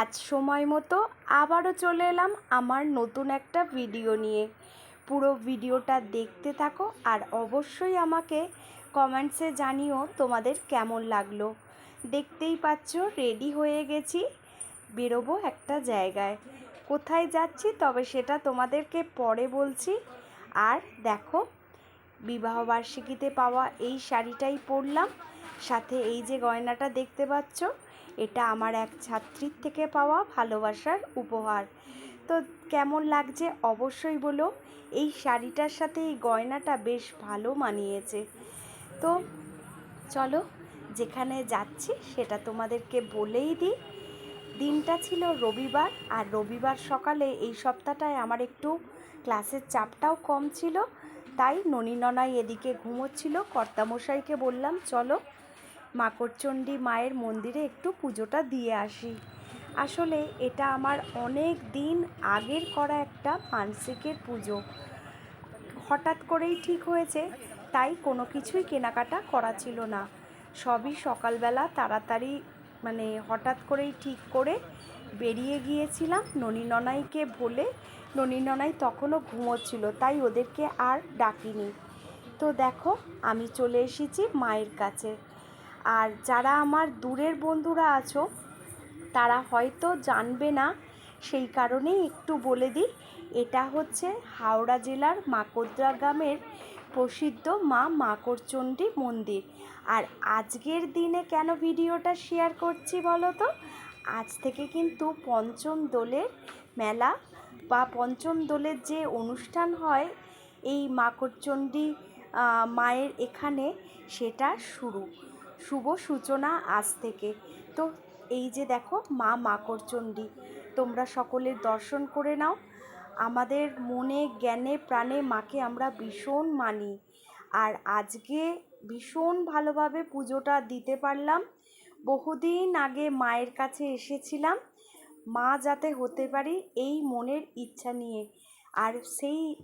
আজ সময় মতো আবারও চলে এলাম আমার নতুন একটা ভিডিও নিয়ে। পুরো ভিডিওটা দেখতে থাকো আর অবশ্যই আমাকে কমেন্টসে জানিও তোমাদের কেমন লাগল। দেখতেই পাচ্ছ, রেডি হয়ে গেছি, বেরোবো একটা জায়গায়। কোথায় যাচ্ছি তবে সেটা তোমাদেরকে পরে বলছি। আর দেখো বিবাহবার্ষিকীতে পাওয়া এই শাড়িটাই পরলাম। সাথে এই যে গয়নাটা দেখতে পাচ্ছ এটা আমার এক ছাত্রীর থেকে পাওয়া ভালোবাসার উপহার। তো কেমন লাগছে অবশ্যই বলো। এই শাড়িটার সাথে এই গয়নাটা বেশ ভালো মানিয়েছে। তো চলো, যেখানে যাচ্ছি সেটা তোমাদেরকে বলেই দিই। দিনটা ছিল রবিবার আর রবিবার সকালে এই সপ্তাহটায় আমার একটু ক্লাসের চাপটাও কম ছিল। তাই ননী ননাই এদিকে ঘুমোচ্ছিল। কর্তামশাইকে বললাম, চলো মাকড়চণ্ডী মায়ের মন্দিরে একটু পুজোটা দিয়ে আসি। আসলে এটা আমার অনেক দিন আগের করা একটা মানসিকের পুজো। হঠাৎ করেই ঠিক হয়েছে, তাই কোনো কিছুই কেনাকাটা করা ছিল না। সবই সকালবেলা তাড়াতাড়ি মানে হঠাৎ করেই ঠিক করে বেরিয়ে গিয়েছিলাম ননী ননাইকে বলে। ননী ননাই তখনও ঘুমোচ্ছিল, তাই ওদেরকে আর ডাকিনি। তো দেখো, আমি চলে এসেছি মায়ের কাছে। আর যারা আমার দূরের বন্ধুরা আছো, তারা হয়তো জানবে না, সেই কারণেই একটু বলে দিই, এটা হচ্ছে হাওড়া জেলার মাকদ্রা গ্রামের প্রসিদ্ধ মা মাকড়চণ্ডী মন্দির। আর আজকের দিনে কেন ভিডিওটা শেয়ার করছি বলো তো? আজ থেকে কিন্তু পঞ্চম দোলের মেলা বা পঞ্চম দোলের যে অনুষ্ঠান হয়, এই মাকড়চণ্ডী মায়ের এখানে সেটা শুরু। শুভ সূচনা আজ থেকে। তো এই যে দেখো, মা মাকড়চণ্ডী, তোমরা সকলের দর্শন করে নাও। আমাদের মনে, জ্ঞানে, প্রাণে মাকে আমরা ভীষণ মানি। আর আজকে ভীষণ ভালোভাবে পুজোটা দিতে পারলাম। বহুদিন আগে মায়ের কাছে এসেছিলাম। মা যাতে হতে পারি এই মনের ইচ্ছা নিয়ে। আর সেই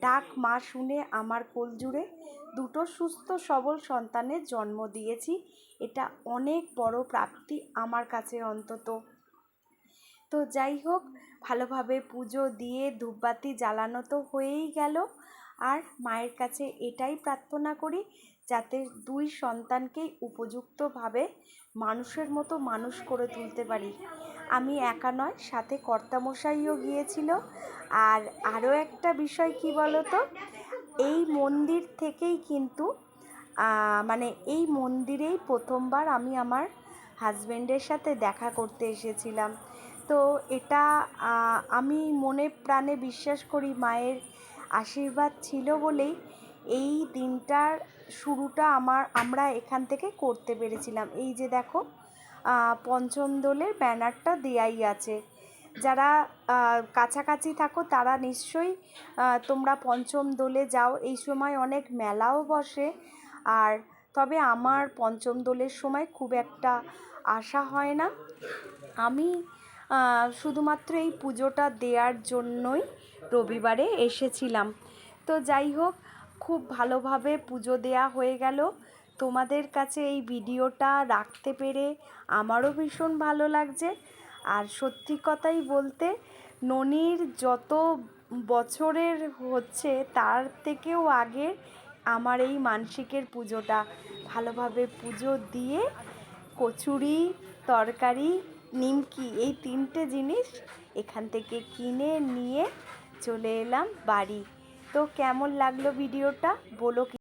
ডাক মা শুনে আমার কোল জুড়ে দুটো সুস্থ সবল সন্তানের জন্ম দিয়েছি। এটা অনেক বড় প্রাপ্তি আমার কাছে অন্তত। তো যাই হোক, ভালোভাবে পুজো দিয়ে ধূপবাতি জ্বালানো তো হয়েই গেল। আর মায়ের কাছে এটাই প্রার্থনা করি যাতে দুই সন্তানকেই উপযুক্তভাবে মানুষের মতো মানুষ করে তুলতে পারি। আমি একা নয়, সাথে কর্তামশাইও গিয়েছিল। আর আরও একটা বিষয় কি বলো তো এই মন্দির থেকেই কিন্তু মানে এই মন্দিরেই প্রথমবার আমি আমার হাজব্যান্ডের সাথে দেখা করতে এসেছিলাম। তো এটা আমি মনে প্রাণে বিশ্বাস করি মায়ের আশীর্বাদ ছিল বলেই এই দিনটার শুরুটা আমার, আমরা এখান থেকে করতে পেরেছিলাম। এই যে দেখো পঞ্চম দোলের ব্যানারটা দেয়াই আছে। যারা কাছাকাছি থাকো তারা নিশ্চয়ই তোমরা পঞ্চম দোলে যাও। এই সময় অনেক মেলাও বসে। আর তবে আমার পঞ্চম দোলের সময় খুব একটা আশা হয় না। আমি শুধুমাত্র এই পুজোটা দেওয়ার জন্যই রবিবারে এসেছিলাম। তো যাই হোক, খুব ভালোভাবে পুজো দেয়া হয়ে গেল। তোমাদের কাছে এই ভিডিওটা রাখতে পেরে আমারও ভীষণ ভালো লাগছে। আর সত্যি কথাই বলতে, ননির যত বছরের হচ্ছে, তার থেকেও আগে আমার এই মানসিকের পুজোটা। ভালোভাবে পুজো দিয়ে কচুরি, তরকারি, নিমকি, এই তিনটে জিনিস এখান থেকে কিনে নিয়ে চলে এলাম বাড়ি। তো কেমন লাগল ভিডিওটা? বলো